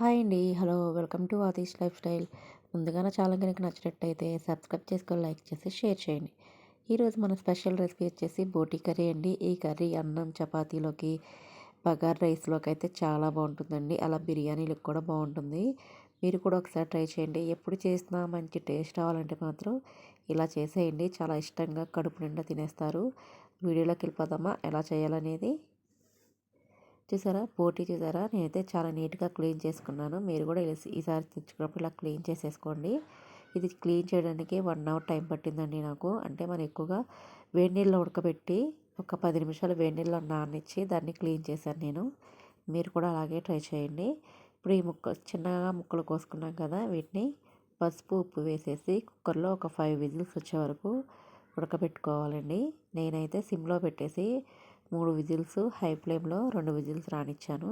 Hi అండి. Hello welcome to Aatish life style. ముందుగా నా ఛానల్ కనుక నచ్చినట్టయితే సబ్స్క్రైబ్ చేసుకొని లైక్ చేసి షేర్ చేయండి. ఈరోజు మన స్పెషల్ రెసిపీ వచ్చేసి బోటీ కర్రీ అండి. ఈ కర్రీ అన్నం చపాతీలోకి బగార్ రైస్లోకి అయితే చాలా బాగుంటుందండి. అలా బిర్యానీలకు కూడా బాగుంటుంది. మీరు కూడా ఒకసారి ట్రై చేయండి. ఎప్పుడు చేసినా మంచి టేస్ట్ రావాలంటే మాత్రం ఇలా చేసేయండి. చాలా ఇష్టంగా కడుపు నిండా తినేస్తారు. వీడియోలోకి వెళ్ళిపోదామా? ఎలా చేయాలనేది చూసారా పోటీ చూసారా నేనైతే చాలా నీట్గా క్లీన్ చేసుకున్నాను. మీరు కూడా ఈసారి తెచ్చుకున్నప్పుడు ఇలా క్లీన్ చేసేసుకోండి. ఇది క్లీన్ చేయడానికి వన్ అవర్ టైం పట్టిందండి నాకు. అంటే మనం ఎక్కువగా వేడి నీళ్ళు ఉడకబెట్టి ఒక పది నిమిషాలు వేడి నీళ్ళలో నానిచ్చి దాన్ని క్లీన్ చేశాను నేను. మీరు కూడా అలాగే ట్రై చేయండి. ఇప్పుడు ఈ ముక్క చిన్నగా ముక్కలు కోసుకున్నాం కదా వీటిని పసుపు ఉప్పు వేసేసి కుక్కర్లో ఒక ఫైవ్ విజిల్స్ వచ్చే వరకు ఉడకబెట్టుకోవాలండి. నేనైతే సిమ్లో పెట్టేసి మూడు విజిల్స్ హై ఫ్లేమ్లో రెండు విజిల్స్ రానిచ్చాను.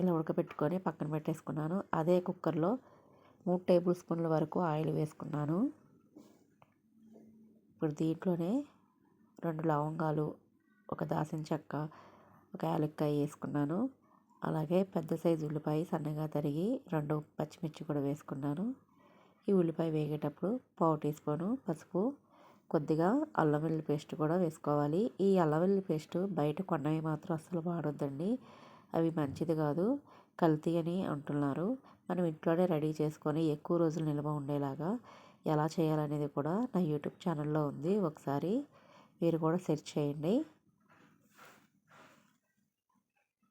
ఇలా ఉడకబెట్టుకొని పక్కన పెట్టేసుకున్నాను. అదే కుక్కర్లో మూడు టేబుల్ స్పూన్ల వరకు ఆయిల్ వేసుకున్నాను. ఇప్పుడు దీంట్లోనే రెండు లవంగాలు ఒక దాసిన చెక్క ఒక యాలక్కాయ వేసుకున్నాను. అలాగే పెద్ద సైజు ఉల్లిపాయ సన్నగా తరిగి రెండు పచ్చిమిర్చి కూడా వేసుకున్నాను. ఈ ఉల్లిపాయ వేగేటప్పుడు పావు టీ స్పూను పసుపు కొద్దిగా అల్లం వెల్లుల్లి పేస్ట్ కూడా వేసుకోవాలి. ఈ అల్లం వెల్లుల్లి పేస్ట్ బయట కొన్నవి మాత్రం అస్సలు వాడొద్దండి. అవి మంచిది కాదు. కల్తీ అని అంటున్నారు. మనం ఇంట్లోనే రెడీ చేసుకొని ఎక్కువ రోజులు నిల్వ ఉండేలాగా ఎలా చేయాలనేది కూడా నా యూట్యూబ్ ఛానల్లో ఉంది. ఒకసారి మీరు కూడా సెర్చ్ చేయండి.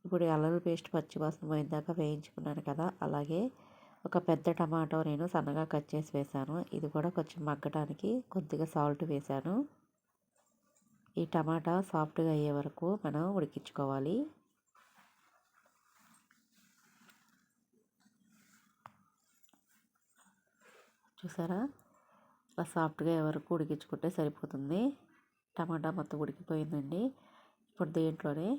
ఇప్పుడు అల్లం పేస్ట్ పచ్చివాసన పోయిందాక వేయించుకున్నాను కదా అలాగే ఒక పెద్ద టమాటో నేను సన్నగా కట్ చేసి వేసాను. ఇది కూడా కొంచెం మగ్గడానికి కొద్దిగా సాల్ట్ వేశాను ఈ టమాటా సాఫ్ట్గా అయ్యే వరకు మనం ఉడికించుకోవాలి. చూసారా? ఇలా సాఫ్ట్గా అయ్యే వరకు ఉడికించుకుంటే సరిపోతుంది. టమాటా మొత్తం ఉడికిపోయిందండి. ఇప్పుడు దీంట్లోనే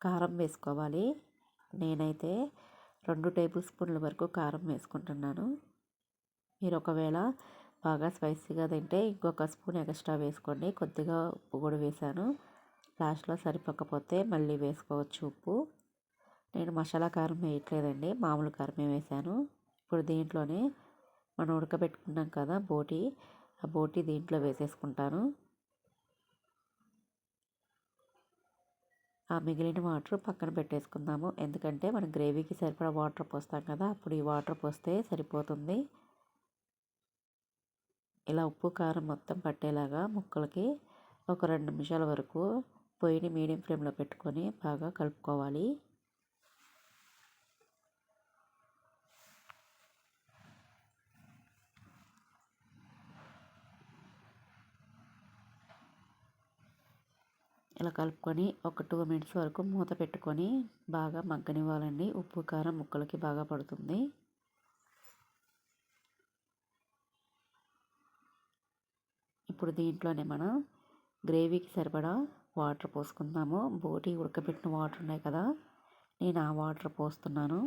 కారం వేసుకోవాలి. నేనైతే రెండు టేబుల్ స్పూన్ల వరకు కారం వేసుకుంటున్నాను. మీరు ఒకవేళ బాగా స్పైసీగా తింటే ఇంకొక స్పూన్ ఎక్స్ట్రా వేసుకోండి. కొద్దిగా ఉప్పు కూడా వేసాను. లాస్ట్లో సరిపోకపోతే మళ్ళీ వేసుకోవచ్చు ఉప్పు. నేను మసాలా కారం వేయట్లేదండి. మామూలు కారమే వేశాను ఇప్పుడు దీంట్లోనే మనం ఉడకబెట్టుకున్నాం కదా బోటి ఆ బోటి దీంట్లో వేసేసుకుంటాను. ఆ మిగిలిన వాటర్ పక్కన పెట్టేసుకుందాము. ఎందుకంటే మనం గ్రేవీకి సరిపడా వాటర్ పోస్తాం కదా అప్పుడు ఈ వాటర్ పోస్తే సరిపోతుంది. ఇలా ఉప్పు కారం మొత్తం పట్టేలాగా ముక్కలకి ఒక రెండు నిమిషాల వరకు పొయ్యిని మీడియం ఫ్లేమ్లో పెట్టుకొని బాగా కలుపుకోవాలి. అలా కలుపుకొని ఒక టూ మినిట్స్ వరకు మూత పెట్టుకొని బాగా మగ్గనివ్వాలండి. ఉప్పు కారం ముక్కలకి బాగా పడుతుంది. ఇప్పుడు దీంట్లోనే మనం గ్రేవీకి సరిపడా వాటర్ పోసుకుందాము. బోటి ఉడకబెట్టిన వాటర్ ఉన్నాయి కదా నేను ఆ వాటర్ పోస్తున్నాను.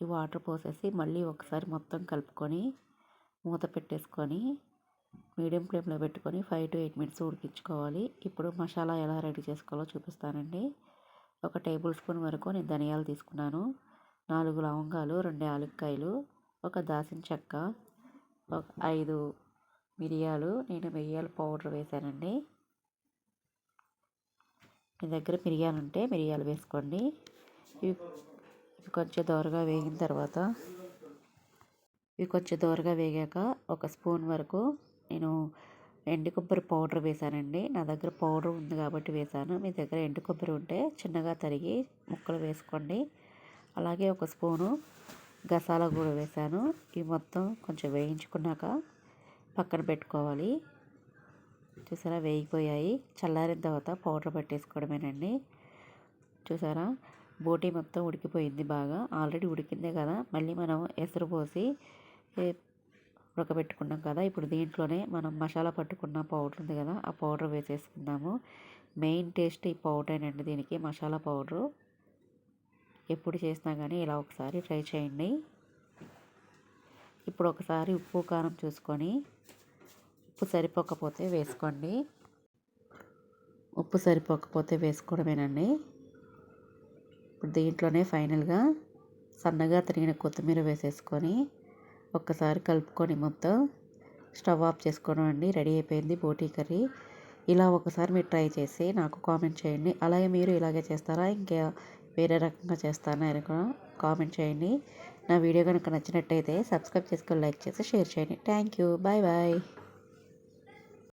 ఈ వాటర్ పోసేసి మళ్ళీ ఒకసారి మొత్తం కలుపుకొని మూత పెట్టేసుకొని మీడియం ఫ్లేమ్లో పెట్టుకొని ఫైవ్ టు ఎయిట్ మినిట్స్ ఉడికించుకోవాలి. ఇప్పుడు మసాలా ఎలా రెడీ చేసుకోవాలో చూపిస్తానండి. ఒక టేబుల్ స్పూన్ వరకు నేను ధనియాలు తీసుకున్నాను. నాలుగు లవంగాలు రెండు యాలక్కాయలు ఒక దాసిన చెక్క ఒక ఐదు మిరియాలు నేను మిరియాల పౌడర్ వేసానండి. మీ దగ్గర మిరియాలు ఉంటే మిరియాలు వేసుకోండి. ఇవి కొంచెం దోరగా వేగిన తర్వాత ఇవి కొంచెం దోరగా వేగాక ఒక స్పూన్ వరకు నేను ఎండు కొబ్బరి పౌడర్ వేశానండి. నా దగ్గర పౌడర్ ఉంది కాబట్టి వేసాను మీ దగ్గర ఎండు కొబ్బరి ఉంటే చిన్నగా తరిగి ముక్కలు వేసుకోండి. అలాగే ఒక స్పూను గసాల కూడా వేసాను ఇవి మొత్తం కొంచెం వేయించుకున్నాక పక్కన పెట్టుకోవాలి. చూసారా? వేగిపోయాయి. చల్లారిన తర్వాత పౌడర్ పట్టేసుకోవడమేనండి. చూసారా? బోటీ మొత్తం ఉడికిపోయింది బాగా. ఆల్రెడీ ఉడికిందే కదా. మళ్ళీ మనం ఎసరు పోసి ఉడకబెట్టుకున్నాం కదా. ఇప్పుడు దీంట్లోనే మనం మసాలా పట్టుకున్న పౌడర్ ఉంది కదా ఆ పౌడర్ వేసేసుకుందాము. మెయిన్ టేస్ట్ ఈ పౌడరేనండి దీనికి మసాలా పౌడరు. ఎప్పుడు చేసినా కానీ ఇలా ఒకసారి ట్రై చేయండి. ఇప్పుడు ఒకసారి ఉప్పు కారం చూసుకొని ఉప్పు సరిపోకపోతే వేసుకోండి. ఉప్పు సరిపోకపోతే వేసుకోవడమేనండి. ఇప్పుడు దీంట్లోనే ఫైనల్గా సన్నగా తరిగిన కొత్తిమీర వేసేసుకొని ఒక్కసారి కలుపుకొని మొత్తం స్టవ్ ఆఫ్ చేసుకోవడం అండి. రెడీ అయిపోయింది బోటీ కర్రీ. ఇలా ఒకసారి మీరు ట్రై చేసి నాకు కామెంట్ చేయండి. అలాగే మీరు ఇలాగే చేస్తారా? ఇంకా వేరే రకంగా చేస్తానా అని కూడా కామెంట్ చేయండి. నా వీడియో కనుక నచ్చినట్టయితే సబ్స్క్రైబ్ చేసుకొని లైక్ చేసి షేర్ చేయండి. Thank you. Bye bye.